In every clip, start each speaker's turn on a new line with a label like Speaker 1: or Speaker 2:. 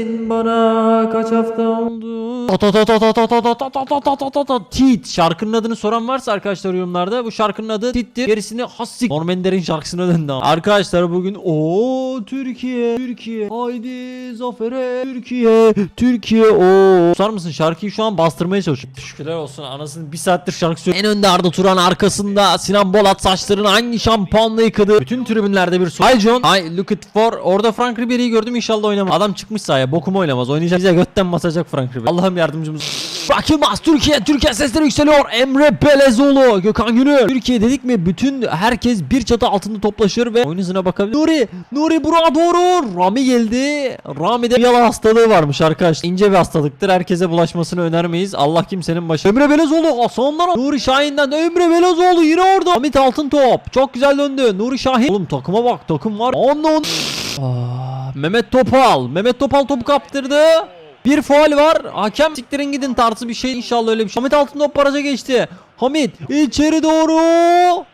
Speaker 1: Bana kaç hafta oldu? Tit şarkının adını soran varsa arkadaşlar yorumlarda bu şarkının adı Tit'tir. Gerisini Hassik. Normander'in şarkısına döndü ama. Arkadaşlar bugün o Türkiye Türkiye haydi zafere Türkiye Türkiye o. Susar mısın şarkıyı şu an bastırmaya çalışıyorum. Şükürler olsun anasını bir saattir şarkı söylüyor. En önde Arda Turan arkasında Sinan Bolat saçlarını hangi şampuanla yıkadı. Bütün tribünlerde bir soru. Hi John. I look it for. Orada Frank Ribery'i gördüm inşallah oynamaz. Adam çıkmış sahaya bokumu oynamaz. Oynayacak bize götten basacak Frank Ribery. Allah'ım yardımcımız. Burak Yılmaz Türkiye. Türkiye sesleri yükseliyor. Emre Belezoğlu. Gökhan Günür. Türkiye dedik mi bütün herkes bir çatı altında toplaşır ve oyun hızına bakabilir. Nuri. Nuri Burak'a doğru. Rami geldi. Rami'de yala hastalığı varmış arkadaşlar. İnce bir hastalıktır. Herkese bulaşmasını önermeyiz. Allah kimsenin başı. Emre Belezoğlu. Hasan'dan. Nuri Şahin'den. Emre Belezoğlu yine orada. Hamit Altın top. Çok güzel döndü. Nuri Şahin. Oğlum takıma bak. Takım var. Onun. Mehmet Topal. Mehmet Topal topu kaptırdı. Bir faal var. Hakem siktirin gidin tarzı bir şey. İnşallah öyle bir şey. Hamit Altıntop baraja geçti. Hamit içeri doğru.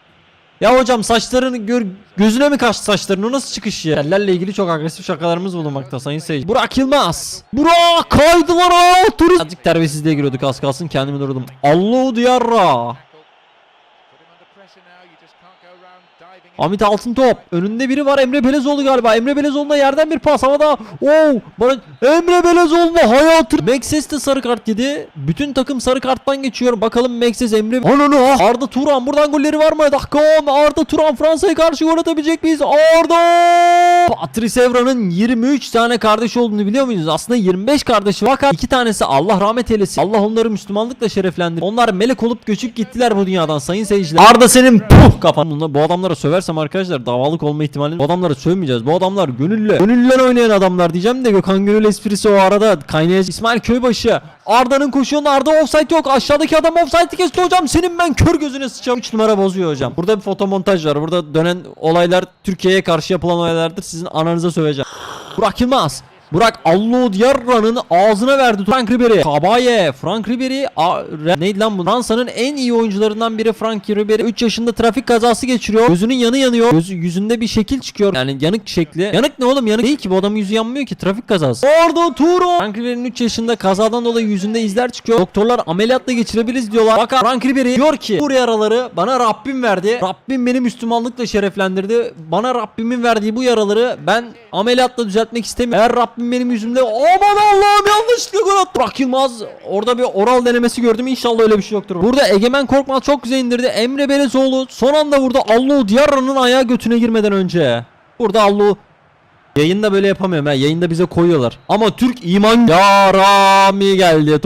Speaker 1: Ya hocam saçlarını gör, gözüne mi kaçtı saçların? O nasıl çıkış ya? Tellerle ilgili çok agresif şakalarımız bulunmakta sayın seyirci. Burak Yılmaz. Burak kaydılar. Turist. Azıcık terbiyesizliğe giriyorduk az kalsın kendimi durdum. Allahu Diyarra. Hamit Altıntop. Önünde biri var. Emre Belezoğlu galiba. Emre Belezoğlu'na yerden bir pas havada. Oo! Bana Emre Belezoğlu'na hayatı. Maxes de sarı kart yedi. Bütün takım sarı karttan geçiyor. Bakalım Maxes Emre. Ananı! Arda Turan buradan golleri var mı? Dakika 10. Arda Turan Fransa'ya karşı gol atabilecek miyiz? Arda! Patrice Evra'nın 23 tane kardeş olduğunu biliyor muydunuz? Aslında 25 kardeşi fakat iki tanesi Allah rahmet eylesin. Allah onları Müslümanlıkla şereflendirdi. Onlar melek olup göçüp gittiler bu dünyadan sayın seyirciler. Arda senin puh kafan. Bu adamlara söversem arkadaşlar davalık olma ihtimali. Bu adamlara sövmeyeceğiz. Bu adamlar gönüllü. Gönüllüden oynayan adamlar diyeceğim de Gökhan Gönül esprisi o arada kaynayacak. İsmail Köybaşı. Arda'nın koşuyorsun Arda offside yok. Aşağıdaki adam offside'i kesti hocam. Senin ben kör gözüne sıçacağım. 3 numara bozuyor hocam. Burada bir fotomontaj var. Burada dönen olaylar Türkiye'ye karşı yapılan olaylardır. Sizin ananıza söveceğim. Burak Yılmaz. Burak Allo Diarra'nın ağzına verdi Frank Ribery. Kabaye. Frank Ribery. Neydi lan bu? Fransa'nın en iyi oyuncularından biri Frank Ribery. 3 yaşında trafik kazası geçiriyor. Gözünün yanı yanıyor. Gözü, yüzünde bir şekil çıkıyor. Yani yanık şekli. Yanık ne oğlum? Yanık değil ki. Bu adamın yüzü yanmıyor ki. Trafik kazası. Orada Turo. Frank Ribery'nin 3 yaşında kazadan dolayı yüzünde izler çıkıyor. Doktorlar ameliyatla geçirebiliriz diyorlar. Fakat Frank Ribery diyor ki bu yaraları bana Rabbim verdi. Rabbim beni Müslümanlıkla şereflendirdi. Bana Rabbimin verdiği bu yaraları ben ameliyatla düzeltmek istemiyorum. Eğer Rabbim benim yüzümde aman Allah'ım yanlışlıkla gol attı. Burak Yılmaz orada bir oral denemesi gördüm. İnşallah öyle bir şey yoktur. Burada Egemen Korkmaz çok güzel indirdi. Emre Belezoğlu son anda vurdu. Allahu Diyarra'nın ayağı götüne girmeden önce. Burada Allahu Yayında böyle yapamıyorum ha. Yayında bize koyuyorlar. Ama Türk iman ya Rami geldi.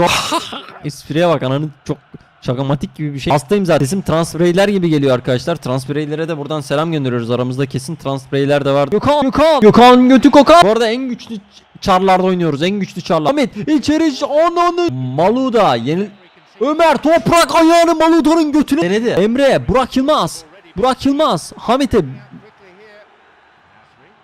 Speaker 1: Espriye bak ananın çok şakamatik gibi bir şey. Hastayım zaten. Sesim transbireyler gibi geliyor arkadaşlar. Transbireylere de buradan selam gönderiyoruz. Aramızda kesin transbireyler de var. Gökhan, Gökhan, Gökhan götü kokan. Bu arada en güçlü çarlarda oynuyoruz. En güçlü çarlar. Ahmet içeri ananı. Maluda yenil. Ömer toprak ayağını Maluda'nın götüne denedi. Emre, Burak Yılmaz. Burak Yılmaz. Hamit'e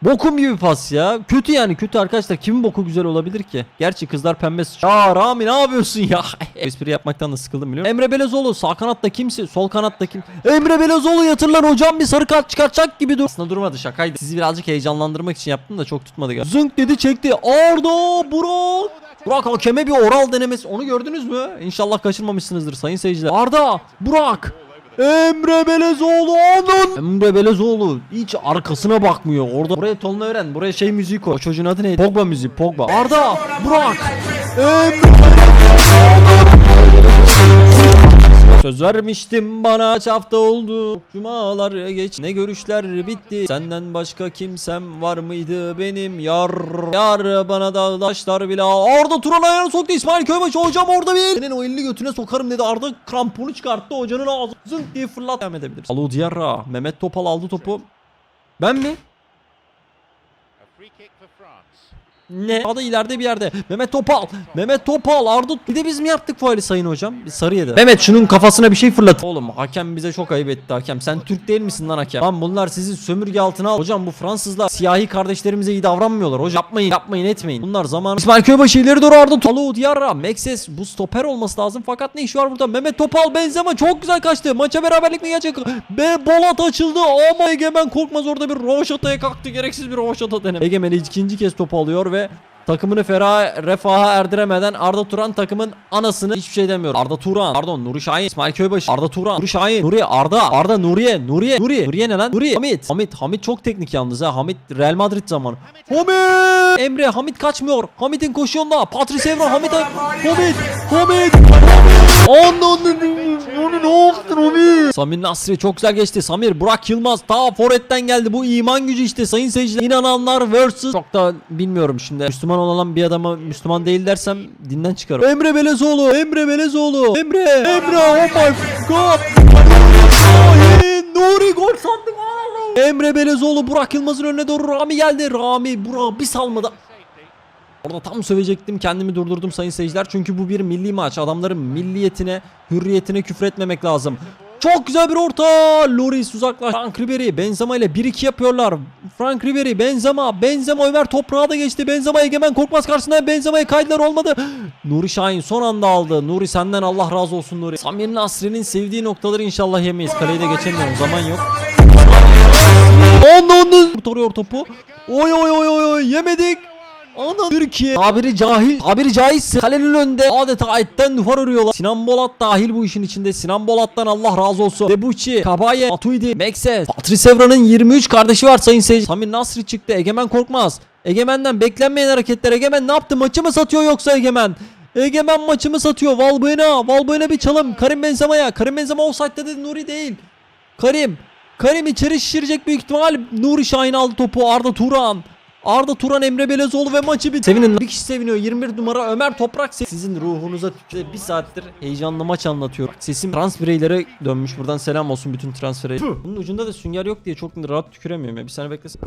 Speaker 1: Bokum gibi pas ya. Kötü yani kötü arkadaşlar. Kimin boku güzel olabilir ki? Gerçi kızlar pembe sıç- Ya Rami ne yapıyorsun ya? Espri yapmaktan da sıkıldım biliyorum. Emre Belezoğlu sağ kanatta kimse sol kanatta kim? Emre Belezoğlu yatırılan hocam bir sarı kart çıkartacak gibi dur. Aslında durmadı şakaydı. Sizi birazcık heyecanlandırmak için yaptım da çok tutmadı galiba. Zınk dedi çekti. Arda Burak. Burak hakeme bir oral denemesi. Onu gördünüz mü? İnşallah kaçırmamışsınızdır sayın seyirciler. Arda, Burak. Emre Belezoğlu onun. Emre Belezoğlu hiç arkasına bakmıyor. Orada buraya tonunu öğren. Buraya şey müziği koy. O çocuğun adı neydi? Pogba müziği. Pogba. Arda, Burak. Emre Söz vermiştim bana kaç hafta oldu. Cumalar geç ne görüşler bitti. Senden başka kimsem var mıydı benim? Yar Yar bana dağdaşlar bile. Arda Turan ayağını soktu İsmail Köybaşı hocam orada bir. Senin o elini götüne sokarım dedi Arda kramponu çıkarttı hocanın ağzı Zınk diye fırlat. Devam edebiliriz. Alo Diyarra Mehmet Topal aldı topu. Ben mi? Ne? Ada ileride bir yerde. Mehmet Topal. Mehmet Topal. Arda bir de biz mi yaptık faali sayın hocam? Bir sarı yedi. Mehmet şunun kafasına bir şey fırlat. Oğlum hakem bize çok ayıp etti hakem. Sen Türk değil misin lan hakem? Lan bunlar sizi sömürge altına al. Hocam bu Fransızlar siyahi kardeşlerimize iyi davranmıyorlar. Hocam yapmayın yapmayın etmeyin. Bunlar zaman. İsmail Köybaşı ileri doğru Arda Tolu Diyarra. Maxes bu stoper olması lazım. Fakat ne iş var burada? Mehmet Topal Benzema çok güzel kaçtı. Maça beraberlik mi gelecek? Be Bolat açıldı ama Egemen Korkmaz orada bir roşataya kalktı. Gereksiz bir roşata deneme. Egemen ikinci kez topu alıyor ve it. Takımını ferah refaha erdiremeden Arda Turan takımın anasını hiçbir şey demiyor. Arda Turan, pardon Nuri Şahin, İsmail Köybaşı, Arda Turan, Nuri Şahin, Nuri Arda, Arda Nuriye, Nuriye, Nuri, Nuriye ne lan? Nuri, Hamit, Hamit, Hamit çok teknik yalnız ha. Hamit Real Madrid zamanı. Hamit! Emre, Hamit kaçmıyor. Hamit'in koşuyorunda. Patrice Evra, Hamit, Hamit, Hamit, Hamit. Onu ne yaptın Hamit? Samir Nasri çok güzel geçti. Samir, Burak Yılmaz ta forvetten geldi. Bu iman gücü işte sayın seyirciler. İnananlar vs. Çok da bilmiyorum şimdi. Müslüman olan bir adama Müslüman değil dersem dinden çıkarım. Emre Belezoğlu, Emre Belezoğlu, Emre, Emre, oh my god. Nuri gol sandık. Emre Belezoğlu Burak Yılmaz'ın önüne doğru Rami geldi. Rami Burak bir salmadı. Orada tam sövecektim kendimi durdurdum sayın seyirciler çünkü bu bir milli maç adamların milliyetine hürriyetine küfretmemek lazım. Çok güzel bir orta. Loris uzaklaş. Frank Ribery Benzema ile 1-2 yapıyorlar. Frank Ribery Benzema Benzema Ömer toprağa da geçti. Benzema Egemen Korkmaz karşısında Benzema'ya kaydılar olmadı. Nuri Şahin son anda aldı. Nuri senden Allah razı olsun Nuri. Samir Nasri'nin sevdiği noktaları inşallah yemeyiz. Kaleyi de geçemiyorum zaman yok. Onda onda kurtarıyor topu. Oy oy oy oy yemedik. Ana Türkiye. Tabiri cahil. Tabiri caizse kalenin önünde adeta etten duvar örüyorlar. Sinan Bolat dahil bu işin içinde. Sinan Bolat'tan Allah razı olsun. Debucci, Kabaye, Matuidi, Mekses, Patrice Evra'nın 23 kardeşi var sayın seyirci. Samir Nasri çıktı. Egemen Korkmaz. Egemen'den beklenmeyen hareketler. Egemen ne yaptı? Maçı mı satıyor yoksa Egemen? Egemen maçı mı satıyor? Valbuena. Valbuena bir çalım. Karim Benzema'ya. Karim Benzema offside'da dedi. Nuri değil. Karim. Karim içeri şişirecek büyük ihtimal. Nuri Şahin aldı topu. Arda Turan. Arda Turan Emre Belezoğlu ve maçı bitti. Sevinin bir kişi seviniyor. 21 numara Ömer Toprak. Sizin ruhunuza bir saattir heyecanlı maç anlatıyor. Sesim trans bireylere dönmüş. Buradan selam olsun bütün transfere. Bunun ucunda da sünger yok diye çok rahat tüküremiyorum ya. Bir saniye beklesin.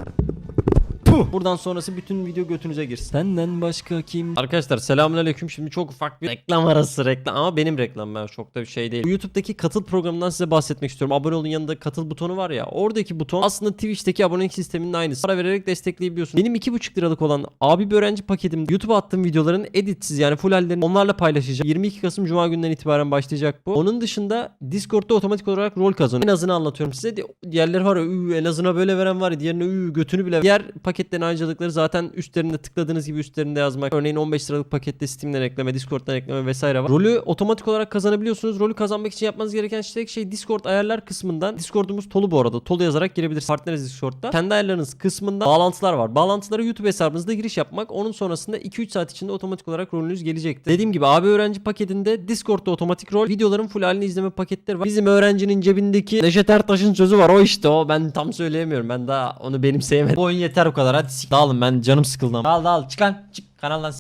Speaker 1: Puh. Buradan sonrası bütün video götünüze girsin. Senden başka kim? Arkadaşlar selamünaleyküm. Şimdi çok ufak bir reklam arası reklam ama benim reklam ben çok da bir şey değil. Bu YouTube'daki katıl programından size bahsetmek istiyorum. Abone olun yanında katıl butonu var ya. Oradaki buton aslında Twitch'teki abonelik sisteminin aynısı. Para vererek destekleyebiliyorsun. Benim 2,5 liralık olan abi bir öğrenci paketim YouTube'a attığım videoların editsiz yani full hallerini onlarla paylaşacağım. 22 Kasım Cuma günden itibaren başlayacak bu. Onun dışında Discord'da otomatik olarak rol kazanıyor. En azını anlatıyorum size. Di- Diğerleri var ya "Üü, en azına böyle veren var ya diğerine götünü bile. Diğer paketlerin ayrıcalıkları zaten üstlerinde tıkladığınız gibi üstlerinde yazmak. Örneğin 15 liralık pakette Steam'den ekleme, Discord'dan ekleme vesaire var. Rolü otomatik olarak kazanabiliyorsunuz. Rolü kazanmak için yapmanız gereken tek şey Discord ayarlar kısmından. Discord'umuz Tolu bu arada. Tolu yazarak girebilirsiniz. Partneriz Discord'da. Kendi ayarlarınız kısmında bağlantılar var. Bağlantılara YouTube hesabınızda giriş yapmak. Onun sonrasında 2-3 saat içinde otomatik olarak rolünüz gelecektir. Dediğim gibi abi öğrenci paketinde Discord'da otomatik rol, videoların full halini izleme paketleri var. Bizim öğrencinin cebindeki Neşet Ertaş'ın sözü var. O işte o. Ben tam söyleyemiyorum. Ben daha onu benimseyemedim. Bu oyun yeter o kadar. Hadi. Dağılın ben canım sıkıldı. Dağıl dağıl çık lan. Çık kanaldan